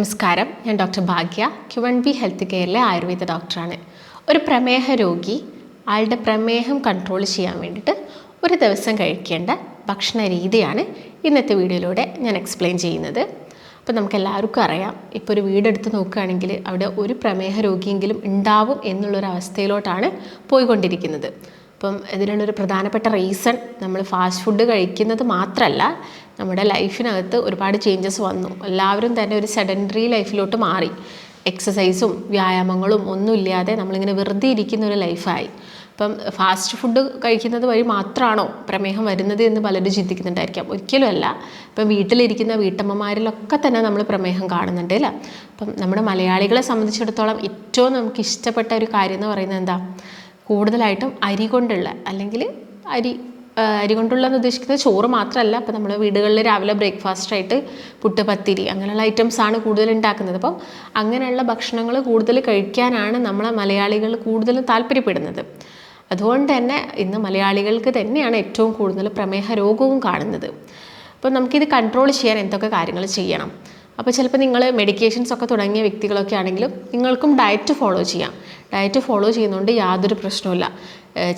നമസ്കാരം. ഞാൻ doctor Bhagya Q one B health കെയറിലെ Ayurveda ഡോക്ടറാണ്. ഒരു പ്രമേഹ രോഗി ആളുടെ പ്രമേഹം കൺട്രോൾ ചെയ്യാൻ വേണ്ടിയിട്ട് ഒരു ദിവസം കഴിക്കേണ്ട ഭക്ഷണ രീതിയാണ് ഇന്നത്തെ വീഡിയോയിലൂടെ ഞാൻ എക്സ്പ്ലെയിൻ ചെയ്യുന്നത്. അപ്പോൾ നമുക്ക് എല്ലാവർക്കും അറിയാം ഇപ്പോൾ ഒരു വീടെടുത്ത് നോക്കുകയാണെങ്കിൽ അവിടെ ഒരു പ്രമേഹ രോഗിയെങ്കിലും ഉണ്ടാവും എന്നുള്ളൊരു അവസ്ഥയിലോട്ടാണ് പോയിക്കൊണ്ടിരിക്കുന്നത്. അപ്പം ഇതിനുള്ളൊരു പ്രധാനപ്പെട്ട റീസൺ നമ്മൾ ഫാസ്റ്റ് ഫുഡ് കഴിക്കുന്നത് മാത്രമല്ല നമ്മുടെ ലൈഫിനകത്ത് ഒരുപാട് ചേഞ്ചസ് വന്നു. എല്ലാവരും തന്നെ ഒരു സെഡൻഡറി ലൈഫിലോട്ട് മാറി. എക്സസൈസും വ്യായാമങ്ങളും ഒന്നുമില്ലാതെ നമ്മളിങ്ങനെ വെറുതെ ഇരിക്കുന്ന ഒരു ലൈഫായി അപ്പം ഫാസ്റ്റ് ഫുഡ് കഴിക്കുന്നത് വഴി മാത്രമാണോ പ്രമേഹം വരുന്നത് എന്ന് പലരും ചിന്തിക്കുന്നുണ്ടായിരിക്കാം. ഒരിക്കലും അല്ല ഇപ്പം വീട്ടിലിരിക്കുന്ന വീട്ടമ്മമാരിലൊക്കെ തന്നെ നമ്മൾ പ്രമേഹം കാണുന്നുണ്ട് അല്ലേ? അപ്പം നമ്മുടെ മലയാളികളെ സംബന്ധിച്ചിടത്തോളം ഏറ്റവും നമുക്ക് ഇഷ്ടപ്പെട്ട ഒരു കാര്യം എന്ന് പറയുന്നത് എന്താ? കൂടുതലായിട്ടും അരി കൊണ്ടുള്ള അല്ലെങ്കിൽ അരി അരി കൊണ്ടുള്ള എന്ന് ഉദ്ദേശിക്കുന്നത് ചോറ് മാത്രമല്ല. അപ്പോൾ നമ്മൾ വീടുകളിൽ രാവിലെ ബ്രേക്ക്ഫാസ്റ്റ് ആയിട്ട് പുട്ട് പത്തിരി അങ്ങനെയുള്ള ഐറ്റംസ് ആണ് കൂടുതൽ ഉണ്ടാക്കുന്നത് അപ്പം അങ്ങനെയുള്ള ഭക്ഷണങ്ങൾ കൂടുതൽ കഴിക്കാനാണ് നമ്മളെ മലയാളികൾ കൂടുതലും താല്പര്യപ്പെടുന്നത്. അതുകൊണ്ട് തന്നെ ഇന്ന് മലയാളികൾക്ക് തന്നെയാണ് ഏറ്റവും കൂടുതൽ പ്രമേഹ രോഗവും കാണുന്നത്. അപ്പോൾ നമുക്കിത് കൺട്രോൾ ചെയ്യാൻ എന്തൊക്കെ കാര്യങ്ങൾ ചെയ്യണം? അപ്പോൾ ചിലപ്പോൾ നിങ്ങൾ മെഡിക്കേഷൻസ് ഒക്കെ തുടങ്ങിയ വ്യക്തികളൊക്കെ ആണെങ്കിലും നിങ്ങൾക്കും ഡയറ്റ് ഫോളോ ചെയ്യാം. ഡയറ്റ് ഫോളോ ചെയ്യുന്നതുകൊണ്ട് യാതൊരു പ്രശ്നവുമില്ല.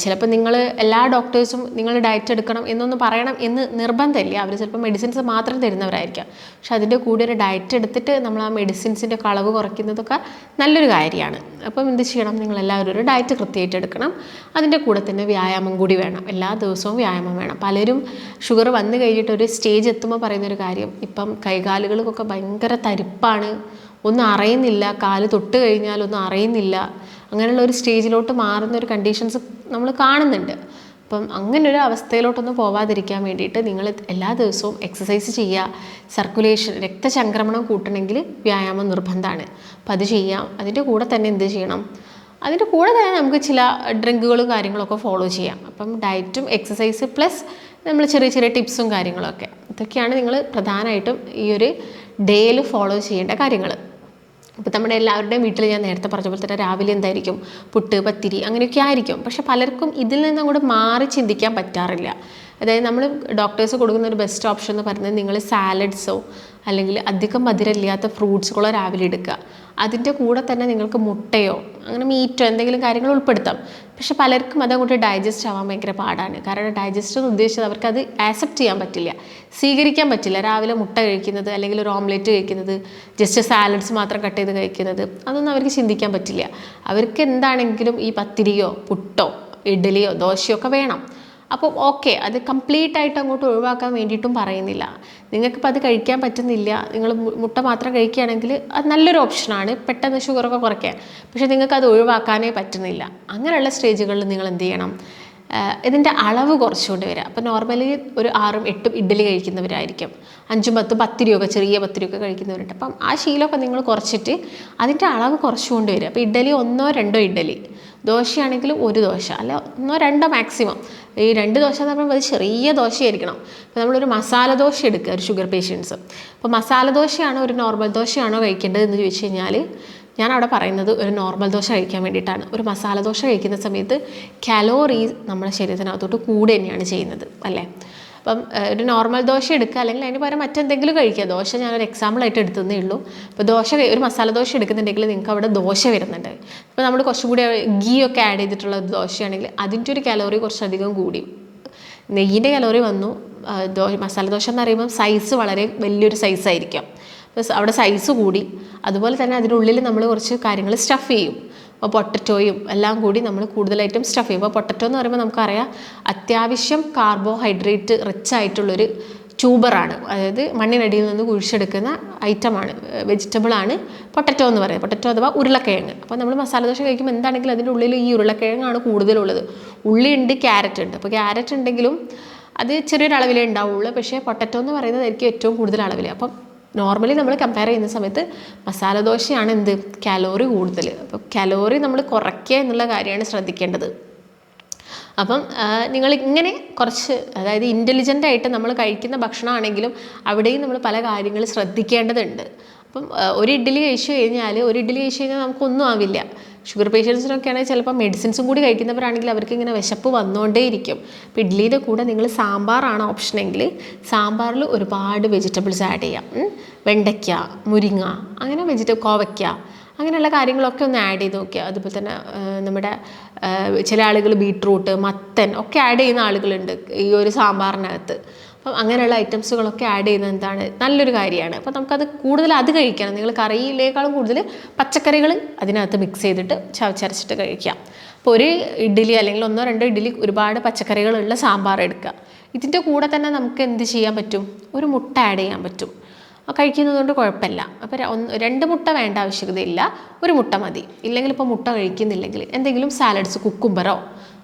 ചിലപ്പോൾ നിങ്ങൾ എല്ലാ ഡോക്ടേഴ്സും നിങ്ങൾ ഡയറ്റ് എടുക്കണം എന്നൊന്നും പറയണം എന്ന് നിർബന്ധമില്ല. അവർ ചിലപ്പോൾ മെഡിസിൻസ് മാത്രം തരുന്നവരായിരിക്കാം. പക്ഷെ അതിന്റെ കൂടെ ഒരു ഡയറ്റ് എടുത്തിട്ട് നമ്മൾ ആ മെഡിസിൻസിന്റെ കളവ് കുറയ്ക്കുന്നതൊക്കെ നല്ലൊരു കാര്യമാണ്. അപ്പം എന്ത് ചെയ്യണം? നിങ്ങൾ എല്ലാവരും ഒരു ഡയറ്റ് കൃത്യമായിട്ട് എടുക്കണം. അതിന്റെ കൂടെ തന്നെ വ്യായാമം കൂടി വേണം. എല്ലാ ദിവസവും വ്യായാമം വേണം. പലരും ഷുഗർ വന്നു കഴിഞ്ഞിട്ട് ഒരു സ്റ്റേജ് എത്തുമ്പോൾ പറയുന്നൊരു കാര്യം ഇപ്പം കൈകാലുകൾക്കൊക്കെ ഭയങ്കര തരിപ്പാണ്. ഒന്നും അറിയുന്നില്ല. കാൽ തൊട്ട് കഴിഞ്ഞാൽ ഒന്നും അറിയുന്നില്ല. അങ്ങനെയുള്ള ഒരു സ്റ്റേജിലോട്ട് മാറുന്ന ഒരു കണ്ടീഷൻസ് നമ്മൾ കാണുന്നുണ്ട്. അപ്പം അങ്ങനെ ഒരു അവസ്ഥയിലോട്ടൊന്നും പോവാതിരിക്കാൻ വേണ്ടിയിട്ട് നിങ്ങൾ എല്ലാ ദിവസവും എക്സസൈസ് ചെയ്യുക. സർക്കുലേഷൻ രക്തചംക്രമണം കൂട്ടണമെങ്കിൽ വ്യായാമം നിർബന്ധമാണ്. അപ്പം അത് ചെയ്യാം. അതിന്റെ കൂടെ തന്നെ എന്ത് ചെയ്യണം? അതിന്റെ കൂടെ തന്നെ നമുക്ക് ചില ഡ്രിങ്കുകളും കാര്യങ്ങളൊക്കെ ഫോളോ ചെയ്യാം. അപ്പം ഡയറ്റും എക്സസൈസ് പ്ലസ് നമ്മൾ ചെറിയ ചെറിയ ടിപ്സും കാര്യങ്ങളൊക്കെ. ഇതൊക്കെയാണ് നിങ്ങൾ പ്രധാനമായിട്ടും ഈ ഒരു ഡേയിൽ ഫോളോ ചെയ്യേണ്ട കാര്യങ്ങൾ. ഇപ്പോൾ നമ്മുടെ എല്ലാവരുടെയും വീട്ടിൽ ഞാൻ നേരത്തെ പറഞ്ഞ പോലെ തന്നെ രാവിലെ എന്തായിരിക്കും? പുട്ട് പത്തിരി അങ്ങനെയൊക്കെ ആയിരിക്കും. പക്ഷെ പലർക്കും ഇതിൽ നിന്ന് അങ്ങോട്ട് മാറി ചിന്തിക്കാൻ പറ്റാറില്ല. അതായത് നമ്മൾ ഡോക്ടേഴ്സ് കൊടുക്കുന്ന ഒരു ബെസ്റ്റ് ഓപ്ഷൻ എന്ന് പറയുന്നത് നിങ്ങൾ സാലഡ്സോ അല്ലെങ്കിൽ അധികം മധുരമില്ലാത്ത ഫ്രൂട്ട്സുകളോ രാവിലെ എടുക്കുക. അതിന്റെ കൂടെ തന്നെ നിങ്ങൾക്ക് മുട്ടയോ അങ്ങനെ മീറ്റോ എന്തെങ്കിലും കാര്യങ്ങൾ ഉൾപ്പെടുത്താം. പക്ഷെ പലർക്കും അതങ്ങോട്ട് ഡൈജസ്റ്റ് ആവാൻ ഭയങ്കര പാടാണ്. കാരണം ഡൈജസ്റ്റ് എന്ന് ഉദ്ദേശിച്ചത് അവർക്ക് അത് ആക്സെപ്റ്റ് ചെയ്യാൻ പറ്റില്ല. സ്വീകരിക്കാൻ പറ്റില്ല. രാവിലെ മുട്ട കഴിക്കുന്നത് അല്ലെങ്കിൽ ഒരു ഓംലെറ്റ് കഴിക്കുന്നത് ജസ്റ്റ് സാലഡ്സ് മാത്രം കട്ട് ചെയ്ത് കഴിക്കുന്നത് അതൊന്നും അവർക്ക് ചിന്തിക്കാൻ പറ്റില്ല. അവർക്ക് എന്താണെങ്കിലും ഈ പത്തിരിയോ പുട്ടോ ഇഡ്ഡലിയോ ദോശയോ ഒക്കെ വേണം. അപ്പോൾ ഓക്കെ അത് കംപ്ലീറ്റ് ആയിട്ട് അങ്ങോട്ട് ഒഴിവാക്കാൻ വേണ്ടിയിട്ടും പറയുന്നില്ല. നിങ്ങൾക്കിപ്പോൾ അത് കഴിക്കാൻ പറ്റുന്നില്ല. നിങ്ങൾ മുട്ട മാത്രം കഴിക്കുകയാണെങ്കിൽ അത് നല്ലൊരു ഓപ്ഷനാണ് പെട്ടെന്ന് ഷുഗറൊക്കെ കുറയ്ക്കാൻ. പക്ഷേ നിങ്ങൾക്ക് അത് ഒഴിവാക്കാനേ പറ്റുന്നില്ല. അങ്ങനെയുള്ള സ്റ്റേജുകളിൽ നിങ്ങൾ എന്ത് ചെയ്യണം? ഇതിന്റെ അളവ് കുറച്ചുകൊണ്ട് വരിക അപ്പോൾ നോർമലി ഒരു ആറും എട്ടും ഇഡ്ഡലി കഴിക്കുന്നവരായിരിക്കും. അഞ്ചും പത്തും പത്തിരിയൊക്കെ ചെറിയ പത്തിരിയൊക്കെ കഴിക്കുന്നവരുണ്ട്. അപ്പം ആ ശീലമൊക്കെ നിങ്ങൾ കുറച്ചിട്ട് അതിന്റെ അളവ് കുറച്ചുകൊണ്ട് വരിക അപ്പോൾ ഇഡ്ഡലി ഒന്നോ രണ്ടോ ഇഡ്ഡലി. ദോശയാണെങ്കിൽ ഒരു ദോശ. അല്ല ഒന്നോ രണ്ടോ മാക്സിമം ഈ രണ്ട് ദോശ എന്ന് പറയുമ്പോൾ അത് ചെറിയ ദോശയായിരിക്കണം. അപ്പോൾ നമ്മളൊരു മസാല ദോശ എടുക്കുക ഒരു ഷുഗർ പേഷ്യൻസ് അപ്പോൾ മസാല ദോശയാണോ ഒരു നോർമൽ ദോശയാണോ കഴിക്കേണ്ടത് എന്ന് ചോദിച്ചു കഴിഞ്ഞാൽ ഞാൻ അവിടെ പറയുന്നത് ഒരു നോർമൽ ദോശ കഴിക്കാൻ വേണ്ടിയിട്ടാണ്. ഒരു മസാല ദോശ കഴിക്കുന്ന സമയത്ത് കലോറീസ് നമ്മുടെ ശരീരത്തിനകത്തോട്ട് കൂടെ തന്നെയാണ് ചെയ്യുന്നത് അല്ലേ? അപ്പം ഒരു നോർമൽ ദോശ എടുക്കുക. അല്ലെങ്കിൽ അതിന് പകരം മറ്റെന്തെങ്കിലും കഴിക്കുക. ദോശ ഞാനൊരു എക്സാമ്പിളായിട്ട് എടുത്തതേ ഉള്ളൂ. അപ്പോൾ ദോശ ഒരു മസാല ദോശ എടുക്കുന്നുണ്ടെങ്കിൽ നിങ്ങൾക്ക് അവിടെ ദോശ വരുന്നുണ്ട്. അപ്പോൾ നമ്മൾ കുറച്ചും കൂടി ഗീ ഒക്കെ ആഡ് ചെയ്തിട്ടുള്ള ദോശയാണെങ്കിൽ അതിന്റെ ഒരു കലോറി കുറച്ചധികം കൂടി. നെയ്യിന്റെ കലോറി വന്നു. ദോ മസാല ദോശ എന്ന് പറയുമ്പോൾ സൈസ് വളരെ വലിയൊരു സൈസായിരിക്കും അവിടെ സൈസ് കൂടി. അതുപോലെ തന്നെ അതിനുള്ളിൽ നമ്മൾ കുറച്ച് കാര്യങ്ങൾ സ്റ്റഫ് ചെയ്യും. പൊട്ടറ്റോയും എല്ലാം കൂടി നമ്മൾ കൂടുതലായിട്ടും സ്റ്റഫ് ചെയ്യും. അപ്പോൾ പൊട്ടറ്റോ എന്ന് പറയുമ്പോൾ നമുക്കറിയാം അത്യാവശ്യം കാർബോഹൈഡ്രേറ്റ് റിച്ച് ആയിട്ടുള്ളൊരു ട്യൂബറാണ് അതായത് മണ്ണിനടിയിൽ നിന്ന് കുഴിച്ചെടുക്കുന്ന ഐറ്റമാണ് വെജിറ്റബിളാണ് പൊട്ടറ്റോ എന്ന് പറയുന്നത്. പൊട്ടറ്റോ അഥവാ ഉരുളക്കിഴങ്ങ്. അപ്പോൾ നമ്മൾ മസാല ദോശ കഴിക്കുമ്പോൾ എന്താണെങ്കിലും അതിന്റെ ഉള്ളിൽ ഈ ഉരുളക്കിഴങ്ങാണ് കൂടുതലുള്ളത്. ഉള്ളിയുണ്ട് ക്യാരറ്റ് ഉണ്ട്. അപ്പോൾ ക്യാരറ്റ് ഉണ്ടെങ്കിലും അത് ചെറിയൊരു അളവിലേ ഉണ്ടാവുള്ളൂ. പക്ഷേ പൊട്ടറ്റോ എന്ന് പറയുന്നത് പറയുന്നതായിരിക്കും ഏറ്റവും കൂടുതൽ അളവിൽ അപ്പം നോർമലി നമ്മൾ കമ്പയർ ചെയ്യുന്ന സമയത്ത് മസാല ദോശയാണ് എന്ത്? കലോറി കൂടുതൽ അപ്പോൾ കലോറി നമ്മൾ കുറയ്ക്കുക എന്നുള്ള കാര്യമാണ് ശ്രദ്ധിക്കേണ്ടത്. അപ്പം നിങ്ങൾ ഇങ്ങനെ കുറച്ച് അതായത് ഇന്റലിജന്റ് ആയിട്ട് നമ്മൾ കഴിക്കുന്ന ഭക്ഷണമാണെങ്കിലും അവിടെയും നമ്മൾ പല കാര്യങ്ങൾ ശ്രദ്ധിക്കേണ്ടതുണ്ട്. അപ്പം ഒരു ഇഡ്ഡലി കഴിച്ചു കഴിഞ്ഞാൽ ഒരു ഇഡ്ഡലി കഴിച്ചു കഴിഞ്ഞാൽ നമുക്കൊന്നും ആവില്ല. ഷുഗർ പേഷ്യൻസിനൊക്കെ ആണെങ്കിൽ ചിലപ്പോൾ മെഡിസിൻസും കൂടി കഴിക്കുന്നവരാണെങ്കിൽ അവർക്ക് ഇങ്ങനെ വിശപ്പ് വന്നുകൊണ്ടേയിരിക്കും അപ്പോൾ ഇഡ്ഡലിയുടെ കൂടെ നിങ്ങൾ സാമ്പാറാണ് ഓപ്ഷനെങ്കിൽ സാമ്പാറിൽ ഒരുപാട് വെജിറ്റബിൾസ് ആഡ് ചെയ്യാം. വെണ്ടയ്ക്ക മുരിങ്ങ അങ്ങനെ വെജിറ്റബിൾ കോവയ്ക്ക അങ്ങനെയുള്ള കാര്യങ്ങളൊക്കെ ഒന്ന് ആഡ് ചെയ്ത് നോക്കുക അതുപോലെ തന്നെ നമ്മുടെ ചില ആളുകൾ ബീട്രൂട്ട് മത്തൻ ഒക്കെ ആഡ് ചെയ്യുന്ന ആളുകളുണ്ട് ഈ ഒരു സാമ്പാറിനകത്ത്. അപ്പം അങ്ങനെയുള്ള ഐറ്റംസുകളൊക്കെ ആഡ് ചെയ്യുന്നത് എന്താണ്? നല്ലൊരു കാര്യമാണ്. അപ്പോൾ നമുക്കത് കൂടുതൽ അത് കഴിക്കണം. നിങ്ങൾ കറിയിലേക്കാളും കൂടുതൽ പച്ചക്കറികൾ അതിനകത്ത് മിക്സ് ചെയ്തിട്ട് ചവച്ചരച്ചിട്ട് കഴിക്കാം. അപ്പോൾ ഒരു ഇഡ്ഡലി അല്ലെങ്കിൽ ഒന്നോ രണ്ടോ ഇഡ്ഡലി ഒരുപാട് പച്ചക്കറികളുള്ള സാമ്പാർ എടുക്കുക. ഇതിന്റെ കൂടെ തന്നെ നമുക്ക് എന്ത് ചെയ്യാൻ പറ്റും? ഒരു മുട്ട ആഡ് ചെയ്യാൻ പറ്റും. ആ കഴിക്കുന്നത് കൊണ്ട് കുഴപ്പമില്ല. അപ്പോൾ രണ്ട് മുട്ട വേണ്ട ആവശ്യകതയില്ല. ഒരു മുട്ട മതി. ഇല്ലെങ്കിൽ ഇപ്പോൾ മുട്ട കഴിക്കുന്നില്ലെങ്കിൽ എന്തെങ്കിലും സാലഡ്സ് കുക്കുംബറോ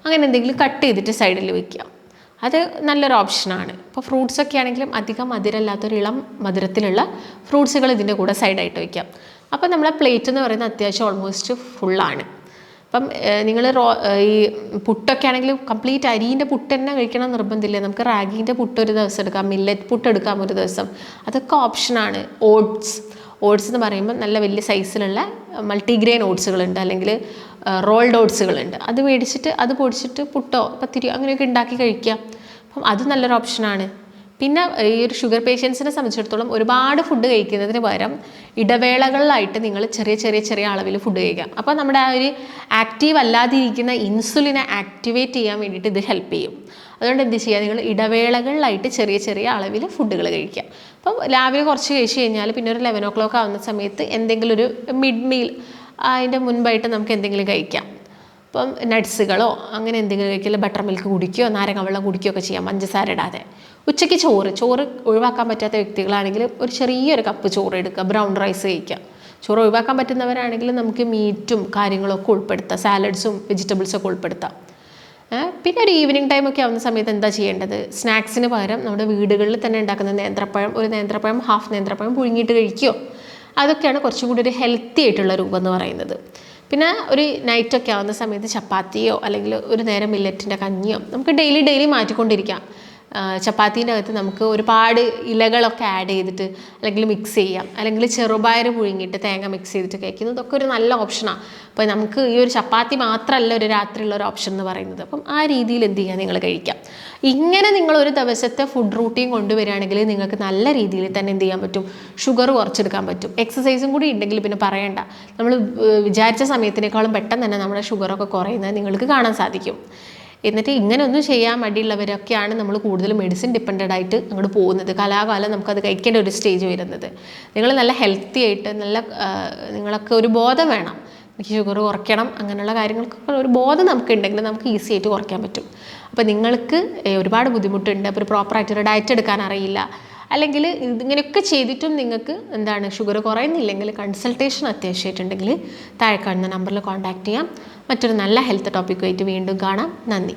അങ്ങനെ എന്തെങ്കിലും കട്ട് ചെയ്തിട്ട് സൈഡിൽ വെക്കുക. അത് നല്ലൊരു ഓപ്ഷനാണ് ഇപ്പോൾ ഫ്രൂട്ട്സ് ഒക്കെ ആണെങ്കിലും അധികം മധുരമില്ലാത്തൊരു ഇളം മധുരത്തിലുള്ള ഫ്രൂട്ട്സുകൾ ഇതിന്റെ കൂടെ സൈഡായിട്ട് വയ്ക്കാം അപ്പോൾ നമ്മളെ പ്ലേറ്റ് എന്ന് പറയുന്നത് അത്യാവശ്യം ഓൾമോസ്റ്റ് ഫുള്ളാണ് അപ്പം നിങ്ങൾ റോ ഈ പുട്ടൊക്കെ ആണെങ്കിൽ കംപ്ലീറ്റ് അരീന്റെ പുട്ട് തന്നെ കഴിക്കണം നിർബന്ധമില്ല. നമുക്ക് റാഗിന്റെ പുട്ട് ഒരു ദിവസം എടുക്കാം മില്ലറ്റ് പുട്ട് എടുക്കാം ഒരു ദിവസം. അതൊക്കെ ഓപ്ഷനാണ് ഓട്സ് ഓട്സ് എന്ന് പറയുമ്പോൾ നല്ല വലിയ സൈസിലുള്ള മൾട്ടിഗ്രെയിൻ ഓട്സുകളുണ്ട് അല്ലെങ്കിൽ റോൾഡ് ഓട്സുകളുണ്ട്. അത് മേടിച്ചിട്ട് അത് പൊടിച്ചിട്ട് പുട്ടോ പത്തിരിയോ അങ്ങനെയൊക്കെ ഉണ്ടാക്കി കഴിക്കാം. അപ്പം അത് നല്ലൊരു ഓപ്ഷനാണ്. പിന്നെ ഈ ഒരു ഷുഗർ പേഷ്യൻസിനെ സംബന്ധിച്ചിടത്തോളം ഒരുപാട് ഫുഡ് കഴിക്കുന്നതിന് പകരം ഇടവേളകളിലായിട്ട് നിങ്ങൾ ചെറിയ ചെറിയ ചെറിയ അളവിൽ ഫുഡ് കഴിക്കാം അപ്പോൾ നമ്മുടെ ആ ഒരു ആക്റ്റീവ് അല്ലാതിരിക്കുന്ന ഇൻസുലിനെ ആക്ടിവേറ്റ് ചെയ്യാൻ വേണ്ടിയിട്ട് ഇത് ഹെൽപ്പ് ചെയ്യും. അതുകൊണ്ട് എന്ത് ചെയ്യുക? നിങ്ങൾ ഇടവേളകളിലായിട്ട് ചെറിയ ചെറിയ അളവിൽ ഫുഡുകൾ കഴിക്കുക. അപ്പം രാവിലെ കുറച്ച് കഴിച്ച് കഴിഞ്ഞാൽ പിന്നെ ഒരു ലെവൻ ഓ ക്ലോക്ക് ആവുന്ന സമയത്ത് എന്തെങ്കിലും ഒരു മിഡ് മീൽ അതിന്റെ മുൻപായിട്ട് നമുക്ക് എന്തെങ്കിലും കഴിക്കാം. ഇപ്പം നട്ട്സുകളോ അങ്ങനെ എന്തെങ്കിലും കഴിക്കില്ല ബട്ടർ മിൽക്ക് കുടിക്കുകയോ നാരങ്ങ വെള്ളം കുടിക്കുകയോ ഒക്കെ ചെയ്യാം പഞ്ചസാര ഇടാതെ. ഉച്ചയ്ക്ക് ചോറ് ചോറ് ഒഴിവാക്കാൻ പറ്റാത്ത വ്യക്തികളാണെങ്കിൽ ഒരു ചെറിയൊരു കപ്പ് ചോറ് എടുക്കുക ബ്രൗൺ റൈസ് കഴിക്കുക. ചോറ് ഒഴിവാക്കാൻ പറ്റുന്നവരാണെങ്കിൽ നമുക്ക് മീറ്റും കാര്യങ്ങളൊക്കെ ഉൾപ്പെടുത്താം സാലഡ്സും വെജിറ്റബിൾസൊക്കെ ഉൾപ്പെടുത്താം. പിന്നെ ഒരു ഈവനിങ് ടൈമൊക്കെ ആവുന്ന സമയത്ത് എന്താ ചെയ്യേണ്ടത്? സ്നാക്സിന് പകരം നമ്മുടെ വീടുകളിൽ തന്നെ ഉണ്ടാക്കുന്ന നേന്ത്രപ്പഴം ഒരു നേന്ത്രപ്പഴം ഹാഫ് നേന്ത്രപ്പഴം പുഴുങ്ങിയിട്ട് കഴിക്കുകയോ അതൊക്കെയാണ് കുറച്ചും കൂടി ഒരു ഹെൽത്തി ആയിട്ടുള്ള രൂപം എന്ന് പറയുന്നത്. പിന്നെ ഒരു നൈറ്റൊക്കെ ആവുന്ന സമയത്ത് ചപ്പാത്തിയോ അല്ലെങ്കിൽ ഒരു നേരം മില്ലറ്റിന്റെ കഞ്ഞിയോ നമുക്ക് ഡെയിലി ഡെയിലി മാറ്റിക്കൊണ്ടിരിക്കാം. ചപ്പാത്തീന്റെ അകത്ത് നമുക്ക് ഒരുപാട് ഇലകളൊക്കെ ആഡ് ചെയ്തിട്ട് അല്ലെങ്കിൽ മിക്സ് ചെയ്യാം. അല്ലെങ്കിൽ ചെറുപയർ പുഴുങ്ങിയിട്ട് തേങ്ങ മിക്സ് ചെയ്തിട്ട് കഴിക്കുന്നത് ഇതൊക്കെ ഒരു നല്ല ഓപ്ഷനാണ് അപ്പോൾ നമുക്ക് ഈ ഒരു ചപ്പാത്തി മാത്രമല്ല ഒരു രാത്രിയുള്ള ഒരു ഓപ്ഷൻ എന്ന് പറയുന്നത്. അപ്പം ആ രീതിയിൽ എന്ത് ചെയ്യുക നിങ്ങൾ കഴിക്കാം. ഇങ്ങനെ നിങ്ങൾ ഒരു ദിവസത്തെ ഫുഡ് റൂട്ടീൻ കൊണ്ടുവരികയാണെങ്കിൽ നിങ്ങൾക്ക് നല്ല രീതിയിൽ തന്നെ എന്ത് ചെയ്യാൻ പറ്റും? ഷുഗർ കുറച്ചെടുക്കാൻ പറ്റും. എക്സസൈസും കൂടി ഉണ്ടെങ്കിൽ പിന്നെ പറയണ്ട. നമ്മൾ വിചാരിച്ച സമയത്തിനേക്കാളും പെട്ടെന്ന് തന്നെ നമ്മുടെ ഷുഗറൊക്കെ കുറയുന്നത് നിങ്ങൾക്ക് കാണാൻ സാധിക്കും. എന്നിട്ട് ഇങ്ങനെ ഒന്നും ചെയ്യാൻ മടിയുള്ളവരൊക്കെയാണ് നമ്മൾ കൂടുതൽ മെഡിസിൻ ഡിപ്പെൻഡഡ് ആയിട്ട് അങ്ങോട്ട് പോകുന്നത്. കലാകാലം നമുക്കത് കഴിക്കേണ്ട ഒരു സ്റ്റേജ് വരുന്നത്. നിങ്ങൾ നല്ല ഹെൽത്തി ആയിട്ട് നല്ല നിങ്ങളൊക്കെ ഒരു ബോധം വേണം. എനിക്ക് ഷുഗർ കുറയ്ക്കണം അങ്ങനെയുള്ള കാര്യങ്ങൾക്കൊക്കെ ഒരു ബോധം നമുക്ക് ഉണ്ടെങ്കിൽ നമുക്ക് ഈസി ആയിട്ട് കുറയ്ക്കാൻ പറ്റും. അപ്പോൾ നിങ്ങൾക്ക് ഒരുപാട് ബുദ്ധിമുട്ടുണ്ട്. അപ്പോൾ ഒരു പ്രോപ്പറായിട്ടൊരു ഡയറ്റ് എടുക്കാൻ അറിയില്ല. അല്ലെങ്കിൽ ഇങ്ങനെയൊക്കെ ചെയ്തിട്ടും നിങ്ങൾക്ക് എന്താണ് ഷുഗർ കുറയുന്നില്ലെങ്കിൽ കൺസൾട്ടേഷൻ അത്യാവശ്യമായിട്ടുണ്ടെങ്കിൽ താഴെ കാണുന്ന നമ്പറിൽ കോൺടാക്റ്റ് ചെയ്യാം. മറ്റൊരു നല്ല ഹെൽത്ത് ടോപ്പിക്കുമായിട്ട് വീണ്ടും കാണാം. നന്ദി.